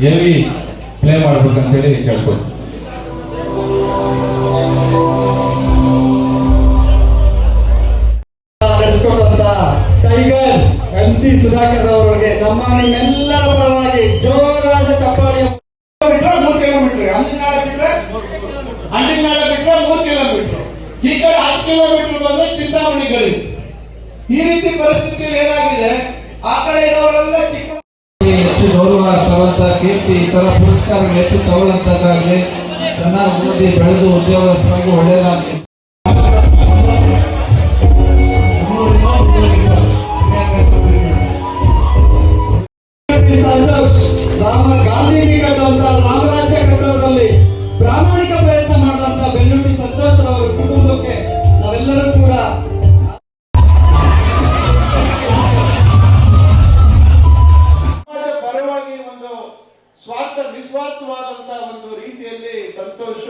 Heavy play ಮಾಡ್ಬೇಕಂತೇಳಿ ಕೇಳ್ಬೋದು ನಡೆಸಿಕೊಟ್ಟಂತ ಟೈಗರ್ ಎಂ ಸಿ ಸುಧಾಕರ್ ಅವರಿಗೆ ನಮ್ಮ ನಿಮ್ಮೆಲ್ಲರ ಪರವಾಗಿ ಜೋರಾದ ಚಪ್ಪಾಳಿ. ಬಿಟ್ರೆ ಮೂರು ಕಿಲೋಮೀಟರ್ ಅಂದಿನಾಳ ಬಿಟ್ರೆ ಅಂಡಿನಾಳ ಬಿಟ್ರೆ ಮೂರು ಕಿಲೋಮೀಟರ್ ಈ ಕಡೆ ಹತ್ತು ಕಿಲೋಮೀಟರ್ ಬಂದ್ರೆ ಚಿಂತಾಮಣಿ ಗಡಿ ಈ ರೀತಿ ಪರಿಸ್ಥಿತಿಯಲ್ಲಿ ಏನಾಗಿದೆ? ಆ ಕಡೆ ಇರೋರೆಲ್ಲ ಚಿಕ್ಕ ಹೆಚ್ಚು ಗೌರವ ಕೀರ್ತಿ ಈ ತರ ಪುರಸ್ಕಾರಗಳು ಹೆಚ್ಚು ತಗೊಳ್ಳಂತದ್ದಾಗಲಿ ಚೆನ್ನಾಗಿ ಓದಿ ಬೆಳೆದು ಉದ್ಯೋಗಸ್ಥರಾಗಿ ಒಳ್ಳೆಯದಾಗಲಿ. ಸಂತೋಷ್ ಸ್ವಾರ್ಥ, ನಿಸ್ವಾರ್ಥವಾದಂತ ಒಂದು ರೀತಿಯಲ್ಲಿ ಸಂತೋಷ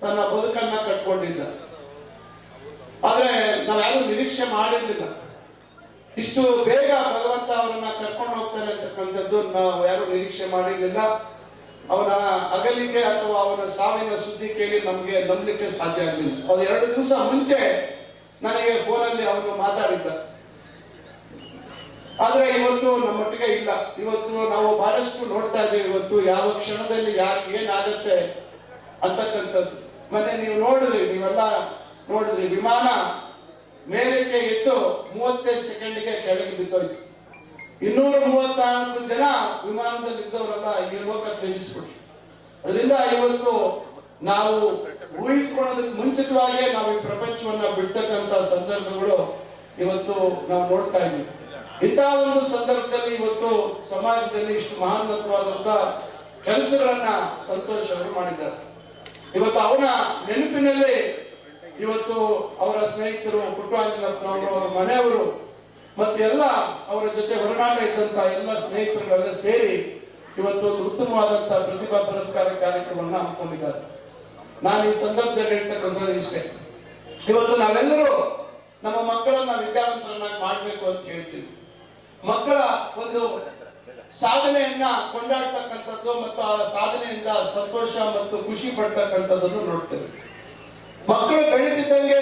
ತನ್ನ ಬದುಕನ್ನ ಕಟ್ಕೊಂಡಿದ್ದ. ಆದ್ರೆ ನಾವ್ಯಾರು ನಿರೀಕ್ಷೆ ಮಾಡಿರ್ಲಿಲ್ಲ. ಇಷ್ಟು ಬೇಗ ಭಗವಂತ ಅವರನ್ನ ಕರ್ಕೊಂಡು ಹೋಗ್ತಾನೆ ಅಂತಕ್ಕಂಥದ್ದು ನಾವು ಯಾರು ನಿರೀಕ್ಷೆ ಮಾಡಿರ್ಲಿಲ್ಲ. ಅವನ ಅಗಲಿಕೆ ಅಥವಾ ಅವನ ಸಾವಿನ ಸುದ್ದಿ ಕೇಳಿ ನಮ್ಗೆ ನಂಬಲಿಕ್ಕೆ ಸಾಧ್ಯ ಆಗಲಿಲ್ಲ. ಎರಡು ದಿವಸ ಮುಂಚೆ ನನಗೆ ಫೋನಲ್ಲಿ ಅವನು ಮಾತಾಡಿದ್ದ. ಆದ್ರೆ ಇವತ್ತು ನಮ್ಮೊಟ್ಟಿಗೆ ಇಲ್ಲ. ಇವತ್ತು ನಾವು ಬಹಳಷ್ಟು ನೋಡ್ತಾ ಇದ್ದೇವೆ ಇವತ್ತು ಯಾವ ಕ್ಷಣದಲ್ಲಿ ಯಾರಿಗೆ ಏನಾಗತ್ತೆ ಅಂತಕ್ಕಂಥದ್ದು. ಮತ್ತೆ ನೀವು ನೋಡಿದ್ರಿ, ನೀವೆಲ್ಲ ನೋಡಿದ್ರಿ, ವಿಮಾನ ಮೇಲಕ್ಕೆ ಎದ್ದು ಮೂವತ್ತೈದು ಸೆಕೆಂಡ್ಗೆ ಕೆಳಗೆ ಬಿದ್ದೋಯ್ತು. ಇನ್ನೂರ ಮೂವತ್ನಾಲ್ಕು ಜನ ವಿಮಾನದಲ್ಲಿ ಇದ್ದವರೆಲ್ಲ ಲೋಕ ತ್ಯಜಿಸ್ಬಿಟ್ರು. ಅದರಿಂದ ಇವತ್ತು ನಾವು ಊಹಿಸ್ಕೊಳ್ಳೋದಕ್ಕೆ ಮುಂಚಿತವಾಗಿಯೇ ನಾವು ಈ ಪ್ರಪಂಚವನ್ನ ಬಿಡ್ತಕ್ಕಂತ ಸಂದರ್ಭಗಳು ಇವತ್ತು ನಾವು ನೋಡ್ತಾ ಇದ್ದೀವಿ. ಇಂತಹ ಒಂದು ಸಂದರ್ಭದಲ್ಲಿ ಇವತ್ತು ಸಮಾಜದಲ್ಲಿ ಇಷ್ಟು ಮಹಾನತ್ವವಾದಂತಹ ಕೆಲಸಗಳನ್ನ ಸಂತೋಷ್ ಅವರು ಮಾಡಿದ್ದಾರೆ. ಇವತ್ತು ಅವನ ನೆನಪಿನಲ್ಲಿ ಇವತ್ತು ಅವರ ಸ್ನೇಹಿತರು ಪುಟ್ಟರಾಂಜನಪ್ಪನವರು ಅವರ ಮನೆಯವರು, ಮತ್ತೆ ಎಲ್ಲ ಅವರ ಜೊತೆ ಹೊರನಾಟ ಇದ್ದಂತ ಎಲ್ಲ ಸ್ನೇಹಿತರುಗಳೆಲ್ಲ ಸೇರಿ ಇವತ್ತು ಒಂದು ಉತ್ತಮವಾದಂತ ಪ್ರತಿಭಾ ಪುರಸ್ಕಾರ ಕಾರ್ಯಕ್ರಮವನ್ನ ಹಮ್ಮಿಕೊಂಡಿದ್ದಾರೆ. ನಾನು ಈ ಸಂದರ್ಭದಲ್ಲಿ ಹೇಳ್ತಕ್ಕಂಥದ್ದು ಇಷ್ಟೇ. ಇವತ್ತು ನಾವೆಲ್ಲರೂ ನಮ್ಮ ಮಕ್ಕಳನ್ನ ವಿದ್ಯಾವಂತರನ್ನಾಗಿ ಮಾಡಬೇಕು ಅಂತ ಹೇಳ್ತೀವಿ. ಮಕ್ಕಳ ಒಂದು ಸಾಧನೆಯನ್ನ ಕೊಂಡಾಡ್ತಕ್ಕಂಥದ್ದು ಮತ್ತು ಆ ಸಾಧನೆಯಿಂದ ಸಂತೋಷ ಮತ್ತು ಖುಷಿ ಪಡ್ತಕ್ಕಂಥದ್ದನ್ನು ನೋಡ್ತೇವೆ. ಮಕ್ಕಳು ಬೆಳೆದಿದ್ದಂಗೆ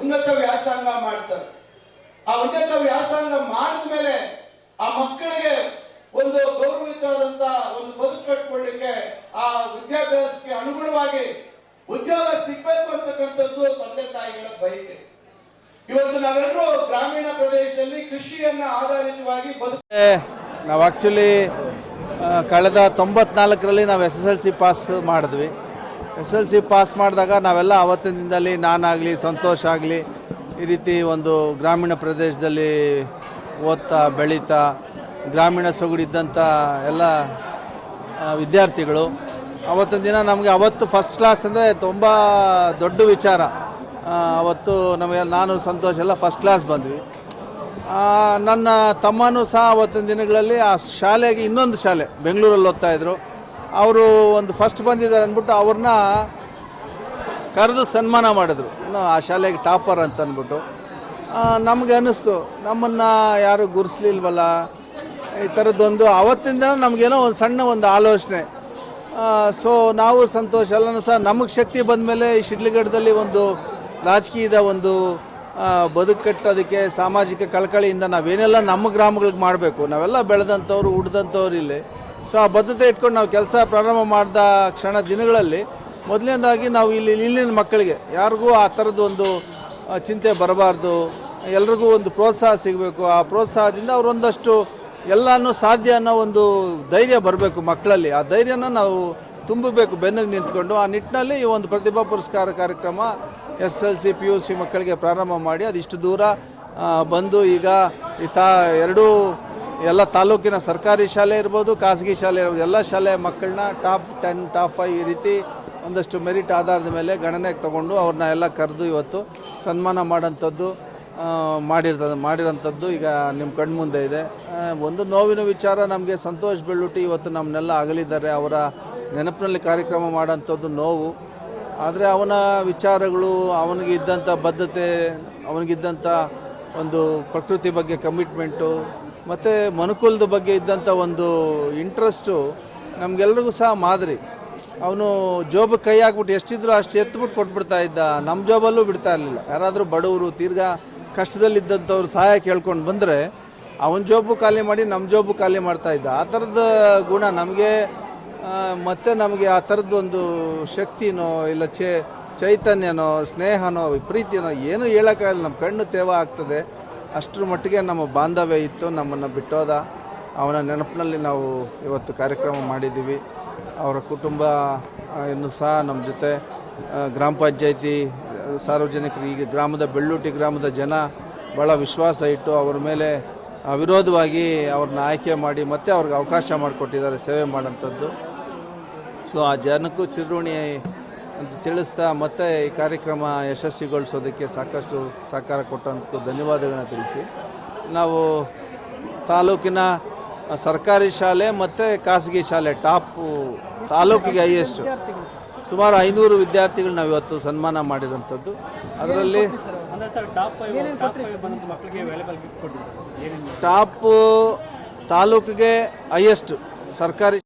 ಉನ್ನತ ವ್ಯಾಸಂಗ ಮಾಡ್ತಾರೆ. ಆ ಉನ್ನತ ವ್ಯಾಸಂಗ ಮಾಡಿದ ಮೇಲೆ ಆ ಮಕ್ಕಳಿಗೆ ಒಂದು ಗೌರವಿತವಾದಂತ ಒಂದು ಬದುಕು ಕಟ್ಕೊಳ್ಳಿಕ್ಕೆ ಆ ವಿದ್ಯಾಭ್ಯಾಸಕ್ಕೆ ಅನುಗುಣವಾಗಿ ಉದ್ಯೋಗ ಸಿಗ್ಬೇಕು ಅಂತಕ್ಕಂಥದ್ದು ತಂದೆ ತಾಯಿಗಳ ಬಯಕೆ. ಇವತ್ತು ನಾವೆಲ್ಲರೂ ಗ್ರಾಮೀಣ ಪ್ರದೇಶದಲ್ಲಿ ಕೃಷಿಯನ್ನ ಆಧಾರಿತವಾಗಿ ಬದುಕು ನಾವು ಆಕ್ಚುಲಿ ಕಳೆದ ತೊಂಬತ್ನಾಲ್ಕರಲ್ಲಿ ನಾವು S S L C pass ಮಾಡಿದ್ವಿ. ಎಸ್ ಎಲ್ ಸಿ ಪಾಸ್ ಮಾಡಿದಾಗ ನಾವೆಲ್ಲ ಆವತ್ತಿನ ದಿನದಲ್ಲಿ ನಾನಾಗಲಿ, ಸಂತೋಷ ಆಗಲಿ, ಈ ರೀತಿ ಒಂದು ಗ್ರಾಮೀಣ ಪ್ರದೇಶದಲ್ಲಿ ಓದ್ತಾ, ಬೆಳೀತಾ, ಗ್ರಾಮೀಣ ಸೊಗಡಿದ್ದಂಥ ಎಲ್ಲ ವಿದ್ಯಾರ್ಥಿಗಳು. ಅವತ್ತಿನ ದಿನ ನಮಗೆ ಅವತ್ತು ಫಸ್ಟ್ ಕ್ಲಾಸ್ ಅಂದರೆ ತುಂಬ ದೊಡ್ಡ ವಿಚಾರ. ಅವತ್ತು ನಮಗೆ ನಾನು, ಸಂತೋಷ ಎಲ್ಲ ಫಸ್ಟ್ ಕ್ಲಾಸ್ ಬಂದ್ವಿ. ನನ್ನ ತಮ್ಮನೂ ಸಹ ಅವತ್ತಿನ ದಿನಗಳಲ್ಲಿ ಆ ಶಾಲೆಗೆ ಇನ್ನೊಂದು ಶಾಲೆ, ಬೆಂಗಳೂರಲ್ಲಿ ಓದ್ತಾ ಇದ್ರು. ಅವರು ಒಂದು ಫಸ್ಟ್ ಬಂದಿದ್ದಾರೆ ಅಂದ್ಬಿಟ್ಟು ಅವ್ರನ್ನ ಕರೆದು ಸನ್ಮಾನ ಮಾಡಿದ್ರು. ಆ ಶಾಲೆಗೆ ಟಾಪರ್ ಅಂತ ಅಂದ್ಬಿಟ್ಟು. ನಮಗೆ ಅನ್ನಿಸ್ತು, ನಮ್ಮನ್ನು ಯಾರು ಗುರ್ಸ್ಲಿಲ್ವಲ್ಲ? ಈ ಥರದ್ದೊಂದು ಅವತ್ತಿಂದ ನಮಗೇನೋ ಒಂದು ಸಣ್ಣ ಒಂದು ಆಲೋಚನೆ. ಸೊ ನಾವು ಸಂತೋಷ ಎಲ್ಲನೂ ಸಹ ನಮಗೆ ಶಕ್ತಿ ಬಂದ ಮೇಲೆ ಈ ಶಿಡ್ಲಿಗಡದಲ್ಲಿ ಒಂದು ರಾಜಕೀಯದ ಒಂದು ಬದುಕು ಕಟ್ಟೋದಕ್ಕೆ ಸಾಮಾಜಿಕ ಕಳಕಳಿಯಿಂದ ನಾವೇನೆಲ್ಲ ನಮ್ಮ ಗ್ರಾಮಗಳಿಗೆ ಮಾಡಬೇಕು. ನಾವೆಲ್ಲ ಬೆಳೆದಂಥವ್ರು, ಉಡ್ದಂಥವ್ರು ಇಲ್ಲಿ. ಸೊ ಆ ಬದ್ಧತೆ ಇಟ್ಕೊಂಡು ನಾವು ಕೆಲಸ ಪ್ರಾರಂಭ ಮಾಡಿದ ಕ್ಷಣ ದಿನಗಳಲ್ಲಿ ಮೊದಲನೇದಾಗಿ ನಾವು ಇಲ್ಲಿ ಇಲ್ಲಿನ ಮಕ್ಕಳಿಗೆ ಯಾರಿಗೂ ಆ ಥರದ್ದು ಒಂದು ಚಿಂತೆ ಬರಬಾರ್ದು. ಎಲ್ರಿಗೂ ಒಂದು ಪ್ರೋತ್ಸಾಹ ಸಿಗಬೇಕು. ಆ ಪ್ರೋತ್ಸಾಹದಿಂದ ಅವರೊಂದಷ್ಟು ಎಲ್ಲನೂ ಸಾಧ್ಯ ಅನ್ನೋ ಒಂದು ಧೈರ್ಯ ಬರಬೇಕು ಮಕ್ಕಳಲ್ಲಿ. ಆ ಧೈರ್ಯನ ನಾವು ತುಂಬಬೇಕು ಬೆನ್ನಿಗೆ ನಿಂತ್ಕೊಂಡು. ಆ ನಿಟ್ಟಿನಲ್ಲಿ ಈ ಒಂದು ಪ್ರತಿಭಾ ಪುರಸ್ಕಾರ ಕಾರ್ಯಕ್ರಮ S L C P U C ಮಕ್ಕಳಿಗೆ ಪ್ರಾರಂಭ ಮಾಡಿ ಅದಿಷ್ಟು ದೂರ ಬಂದು ಈಗ ಈ ತಾ, ಎರಡೂ ಎಲ್ಲ ತಾಲೂಕಿನ ಸರ್ಕಾರಿ ಶಾಲೆ ಇರ್ಬೋದು, ಖಾಸಗಿ ಶಾಲೆ ಇರ್ಬೋದು, ಎಲ್ಲ ಶಾಲೆ ಮಕ್ಕಳನ್ನ ಟಾಪ್ ಟೆನ್, ಟಾಪ್ ಫೈವ್ ಈ ರೀತಿ ಒಂದಷ್ಟು ಮೆರಿಟ್ ಆಧಾರದ ಮೇಲೆ ಗಣನೆಗೆ ತಗೊಂಡು ಅವ್ರನ್ನ ಎಲ್ಲ ಕರೆದು ಇವತ್ತು ಸನ್ಮಾನ ಮಾಡೋಂಥದ್ದು ಮಾಡಿರ್ತದ ಮಾಡಿರೋಂಥದ್ದು ಈಗ ನಿಮ್ಮ ಕಣ್ಮುಂದೆ ಇದೆ. ಒಂದು ನೋವಿನ ವಿಚಾರ ನಮಗೆ ಸಂತೋಷ್ ಬೆಳ್ಳುಟ್ಟಿ ಇವತ್ತು ನಮ್ಮನ್ನೆಲ್ಲ ಅಗಲಿದ್ದಾರೆ. ಅವರ ನೆನಪಿನಲ್ಲಿ ಕಾರ್ಯಕ್ರಮ ಮಾಡೋಂಥದ್ದು ನೋವು. ಆದರೆ ಅವನ ವಿಚಾರಗಳು ಅವನಿಗೆ ಇದ್ದಂಥ ಬದ್ಧತೆ ಅವನಿಗಿದ್ದಂಥ ಒಂದು ಪ್ರಕೃತಿ ಬಗ್ಗೆ ಕಮಿಟ್ಮೆಂಟು ಮತ್ತು ಮನುಕುಲದ ಬಗ್ಗೆ ಇದ್ದಂಥ ಒಂದು ಇಂಟ್ರೆಸ್ಟು ನಮಗೆಲ್ರಿಗೂ ಸಹ ಮಾದರಿ. ಅವನು ಜೋಬ್ ಕೈ ಹಾಕ್ಬಿಟ್ಟು ಎಷ್ಟಿದ್ರು ಅಷ್ಟು ಎತ್ಬಿಟ್ಟು ಕೊಟ್ಬಿಡ್ತಾ ಇದ್ದ. ನಮ್ಮ ಜಾಬಲ್ಲೂ ಬಿಡ್ತಾ ಇರಲಿಲ್ಲ. ಯಾರಾದರೂ ಬಡವರು ತೀರ್ಘಾ ಕಷ್ಟದಲ್ಲಿದ್ದಂಥವ್ರು ಸಹಾಯ ಕೇಳ್ಕೊಂಡು ಬಂದರೆ ಅವನ ಜೋಬು ಖಾಲಿ ಮಾಡಿ ನಮ್ಮ ಜೋಬು ಖಾಲಿ ಮಾಡ್ತಾ ಇದ್ದ. ಆ ಥರದ ಗುಣ ನಮಗೆ ಮತ್ತೆ ನಮಗೆ ಆ ಥರದ್ದೊಂದು ಶಕ್ತಿನೋ ಇಲ್ಲ ಚೇ, ಚೈತನ್ಯನೋ, ಸ್ನೇಹನೋ ಪ್ರೀತಿನೋ ಏನೂ ಹೇಳೋಕ್ಕಾಗಲ್ಲ. ನಮ್ಮ ಕಣ್ಣು ತೇವ ಆಗ್ತದೆ. ಅಷ್ಟರ ಮಟ್ಟಿಗೆ ನಮ್ಮ ಬಾಂಧವ್ಯ ಇತ್ತು. ನಮ್ಮನ್ನು ಬಿಟ್ಟೋದ. ಅವನ ನೆನಪಿನಲ್ಲಿ ನಾವು ಇವತ್ತು ಕಾರ್ಯಕ್ರಮ ಮಾಡಿದ್ದೀವಿ. ಅವರ ಕುಟುಂಬ ಇನ್ನು ಸಹ ನಮ್ಮ ಜೊತೆ ಗ್ರಾಮ ಪಂಚಾಯಿತಿ, ಸಾರ್ವಜನಿಕರು ಈಗ ಗ್ರಾಮದ ಬೆಳ್ಳೂಟಿ ಗ್ರಾಮದ ಜನ ಭಾಳ ವಿಶ್ವಾಸ ಇಟ್ಟು ಅವರ ಮೇಲೆ ಅವಿರೋಧವಾಗಿ ಅವ್ರನ್ನ ಆಯ್ಕೆ ಮಾಡಿ ಮತ್ತೆ ಅವ್ರಿಗೆ ಅವಕಾಶ ಮಾಡಿಕೊಟ್ಟಿದ್ದಾರೆ, ಸೇವೆ ಮಾಡೋಂಥದ್ದು ಸೊ ಆ ಜನಕ್ಕೂ ಚಿರುಣಿ ಅಂತ ತಿಳಿಸ್ತಾ ಮತ್ತೆ ಈ ಕಾರ್ಯಕ್ರಮ ಯಶಸ್ವಿಗೊಳಿಸೋದಕ್ಕೆ ಸಾಕಷ್ಟು ಸಹಕಾರ ಕೊಟ್ಟಂತಕ್ಕೂ ಧನ್ಯವಾದಗಳನ್ನ ತಿಳಿಸಿ. ನಾವು ತಾಲೂಕಿನ ಸರ್ಕಾರಿ ಶಾಲೆ ಮತ್ತು ಖಾಸಗಿ ಶಾಲೆ ಟಾಪು ತಾಲೂಕಿಗೆ ಹೈಯೆಸ್ಟ್. ಸುಮಾರು ಐನೂರು ವಿದ್ಯಾರ್ಥಿಗಳು ನಾವು ಇವತ್ತು ಸನ್ಮಾನ ಮಾಡಿದಂಥದ್ದು. ಅದರಲ್ಲಿ ಟಾಪ್ ತಾಲೂಕಿಗೆ ಹೈಯೆಸ್ಟ್ ಸರ್ಕಾರಿ